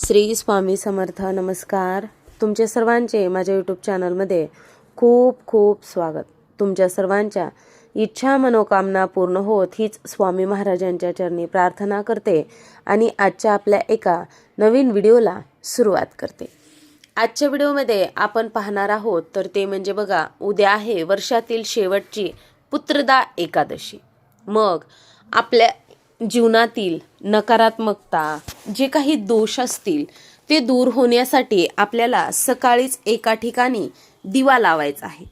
श्री स्वामी समर्थ नमस्कार. तुमचे सर्वांचे माझ्या यूट्यूब चॅनलमध्ये खूप खूप स्वागत. तुमच्या सर्वांच्या इच्छा मनोकामना पूर्ण होत हीच स्वामी महाराजांच्या चरणी प्रार्थना करते आणि आजच्या आपल्या एका नवीन व्हिडिओला सुरुवात करते. आजच्या व्हिडिओमध्ये आपण पाहणार आहोत तर ते म्हणजे बघा उद्या आहे वर्षातील शेवटची पुत्रदा एकादशी. मग आपल्या जीवनातील नकारात्मकता जे काही दोष असतील ते दूर होण्यासाठी आपल्याला सकाळीच एका ठिकाणी दिवा लावायचा आहे.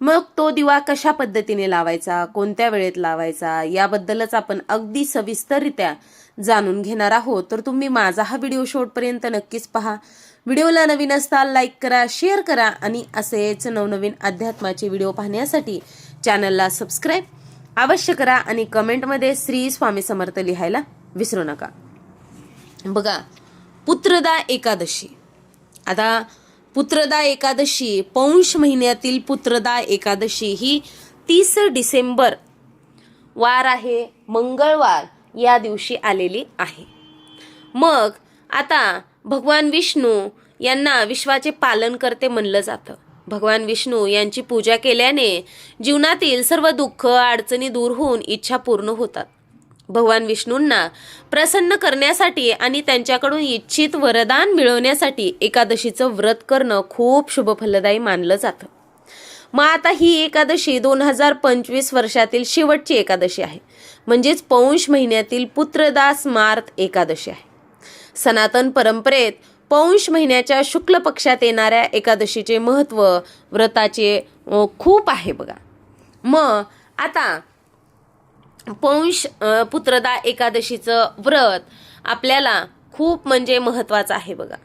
मग तो दिवा कशा पद्धतीने लावायचा कोणत्या वेळेत लावायचा याबद्दलच आपण अगदी सविस्तररित्या जाणून घेणार आहोत. तर तुम्ही माझा हा व्हिडिओ शेवटपर्यंत नक्कीच पहा. व्हिडिओला नवीन असताल लाईक करा शेअर करा आणि असेच नवनवीन अध्यात्माचे व्हिडिओ पाहण्यासाठी चॅनलला सबस्क्राईब अवश्य करा आणि कमेंटमध्ये श्री स्वामी समर्थ लिहायला विसरू नका. बघा पुत्रदा एकादशी. आता पुत्रदा एकादशी पौष महिन्यातील पुत्रदा एकादशी ही तीस डिसेंबर वार आहे मंगळवार या दिवशी आलेली आहे. मग आता भगवान विष्णू यांना विश्वाचे पालन करते म्हणलं जातं. भगवान विष्णू यांची पूजा केल्याने जीवनातील सर्व दुःख अडचणी दूर होऊन इच्छा पूर्ण होतात. भगवान विष्णूंना प्रसन्न करण्यासाठी आणि त्यांच्याकडून इच्छित वरदान मिळवण्यासाठी एकादशीचं व्रत करणं खूप शुभफलदायी मानलं जातं. मग आता ही एकादशी दोन हजार पंचवीस वर्षातील शेवटची एकादशी आहे. म्हणजेच पौष महिन्यातील पुत्रदास मार्त एकादशी आहे. सनातन परंपरेत पौष महिन्याच्या शुक्ल पक्षात येणाऱ्या एकादशीचे महत्त्व व्रताचे खूप आहे बघा. मग आता पौष पुत्रदा एकादशीचं व्रत आपल्याला खूप म्हणजे महत्त्वाचं आहे बघा.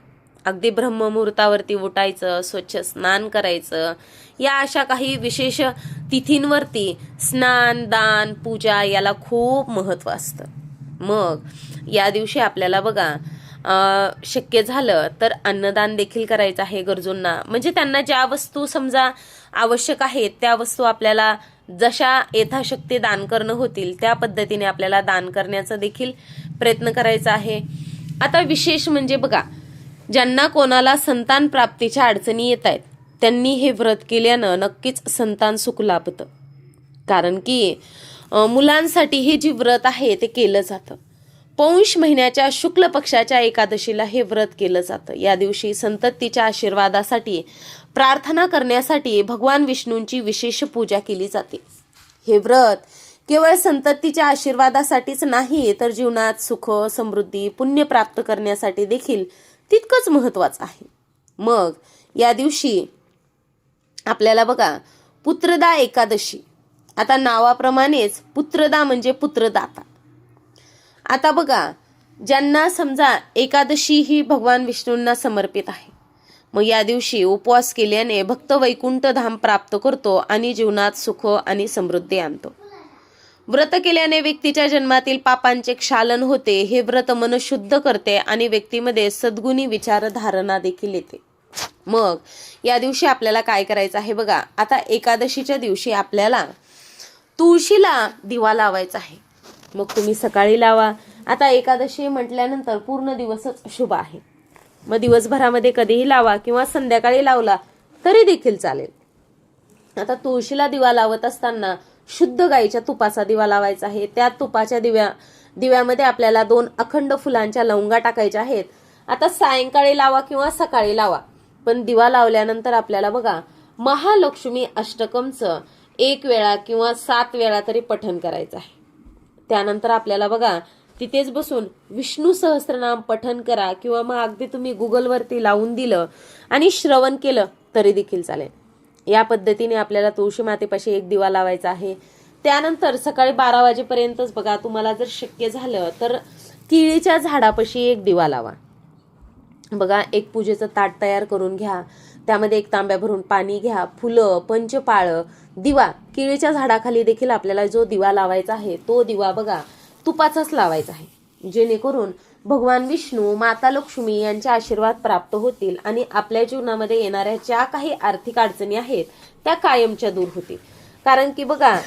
अगदी ब्रह्ममुहूर्तावरती उठायचं स्वच्छ स्नान करायचं. या अशा काही विशेष तिथींवरती स्नान दान पूजा याला खूप महत्त्व असतं. मग या दिवशी आपल्याला बघा शक्य झालं तर अन्नदान देखील करायचं आहे गरजूंना. म्हणजे त्यांना ज्या वस्तू समजा आवश्यक आहेत त्या वस्तू आपल्याला जशा यथाशक्ती दान करणं होतील त्या पद्धतीने आपल्याला दान करण्याचा देखील प्रयत्न करायचा आहे. आता विशेष म्हणजे बघा ज्यांना कोणाला संतान प्राप्तीच्या अडचणी येत आहेत त्यांनी हे व्रत केल्यानं नक्कीच संतान सुख लाभतं. कारण की मुलांसाठी हे जे व्रत आहे ते केलं जातं. पौष महिन्याच्या शुक्ल पक्षाच्या एकादशीला हे व्रत केलं जातं. या दिवशी संततीच्या आशीर्वादासाठी प्रार्थना करण्यासाठी भगवान विष्णूंची विशेष पूजा केली जाते. हे व्रत केवळ संततीच्या आशीर्वादासाठीच नाही तर जीवनात सुख समृद्धी पुण्य प्राप्त करण्यासाठी देखील तितकंच महत्वाचं आहे. मग या दिवशी आपल्याला बघा पुत्रदा एकादशी. आता नावाप्रमाणेच पुत्रदा म्हणजे पुत्रदाता. आता बघा ज्यांना समजा एकादशी ही भगवान विष्णूंना समर्पित आहे मग या दिवशी उपवास केल्याने भक्त वैकुंठ धाम प्राप्त करतो आणि जीवनात सुख आणि समृद्धी आणतो. व्रत केल्याने व्यक्तीच्या जन्मातील पापांचे क्षालन होते हे व्रत मन शुद्ध करते आणि व्यक्तीमध्ये सद्गुणी विचारधारणा देखील येते. मग या दिवशी आपल्याला काय करायचं आहे बघा आता एकादशीच्या दिवशी आपल्याला तुळशीला दिवा लावायचा आहे. मग तुम्ही सकाळी लावा. आता एकादशी म्हटल्यानंतर पूर्ण दिवसच शुभ आहे. मग दिवसभरामध्ये कधीही लावा किंवा संध्याकाळी लावला तरी देखील चालेल. आता तुळशीला दिवा लावत असताना शुद्ध गाईच्या तुपाचा दिवा लावायचा आहे. त्या तुपाच्या दिव्या दिव्यामध्ये आपल्याला दोन अखंड फुलांच्या लवंगा टाकायच्या आहेत. आता सायंकाळी लावा किंवा सकाळी लावा. पण दिवा लावल्यानंतर आपल्याला बघा महालक्ष्मी अष्टकमचं एक वेळा किंवा सात वेळा तरी पठण करायचं आहे. त्यानंतर आपल्याला बघा तिथेच बसून विष्णू सहस्रनाम पठन करा किंवा मग अगदी तुम्ही गुगलवरती लावून दिलं आणि श्रवण केलं तरी देखील चालेल. या पद्धतीने आपल्याला तुळशी मातेपाशी एक दिवा लावायचा आहे. त्यानंतर सकाळी बारा वाजेपर्यंतच बघा तुम्हाला जर शक्य झालं तर केळीच्या झाडापाशी एक दिवा लावा. बघा एक पूजेचं ताट तयार करून घ्या. त्यामध्ये एक तांब्या भरून पाणी घ्या फुलं पंचपाळं दिवा. केळीच्या झाडाखाली देखील आपल्याला जो दिवा लावायचा आहे तो दिवा बघा तुपाचाच लावायचा आहे. जेणेकरून भगवान विष्णू माता लक्ष्मी यांचे आशीर्वाद प्राप्त होतील आणि आपल्या जीवनामध्ये येणाऱ्या ज्या काही आर्थिक अडचणी आहेत त्या कायमच्या दूर होतील. कारण की बघा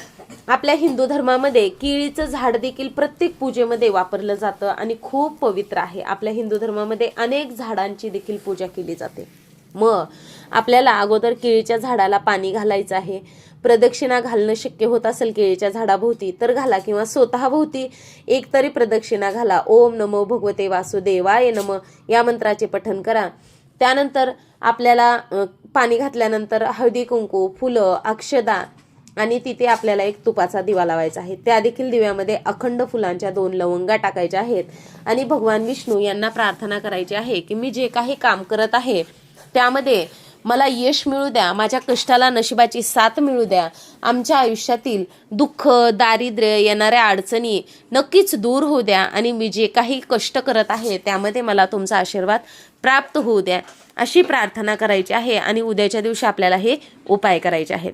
आपल्या हिंदू धर्मामध्ये केळीचं झाड देखील प्रत्येक पूजेमध्ये वापरलं जातं आणि खूप पवित्र आहे. आपल्या हिंदू धर्मामध्ये अनेक झाडांची देखील पूजा केली जाते. मग आपल्याला अगोदर केळीच्या झाडाला पाणी घालायचं आहे. प्रदक्षिणा घालणं शक्य होत असेल केळीच्या झाडाभोवती तर घाला किंवा स्वतःभोवती एक तरी प्रदक्षिणा घाला. ओम नमो भगवते वासुदेवाय नम या मंत्राचे पठन करा. त्यानंतर आपल्याला पाणी घातल्यानंतर हळदी कुंकू फुलं अक्षदा आणि तिथे आपल्याला एक तुपाचा दिवा लावायचा आहे. त्या देखील दिव्यामध्ये अखंड फुलांच्या दोन लवंगा टाकायच्या आहेत. आणि भगवान विष्णू यांना प्रार्थना करायची आहे की मी जे काही काम करत आहे त्यामध्ये मला यश मिळू द्या माझ्या कष्टाला नशिबाची साथ मिळू द्या. आमच्या आयुष्यातील दुःख दारिद्र्य येणाऱ्या अडचणी नक्कीच दूर होऊ द्या आणि मी जे काही कष्ट करत आहे त्यामध्ये मला तुमचा आशीर्वाद प्राप्त होऊ द्या. अशी प्रार्थना करायची आहे आणि उद्याच्या दिवशी आपल्याला हे उपाय करायचे आहेत.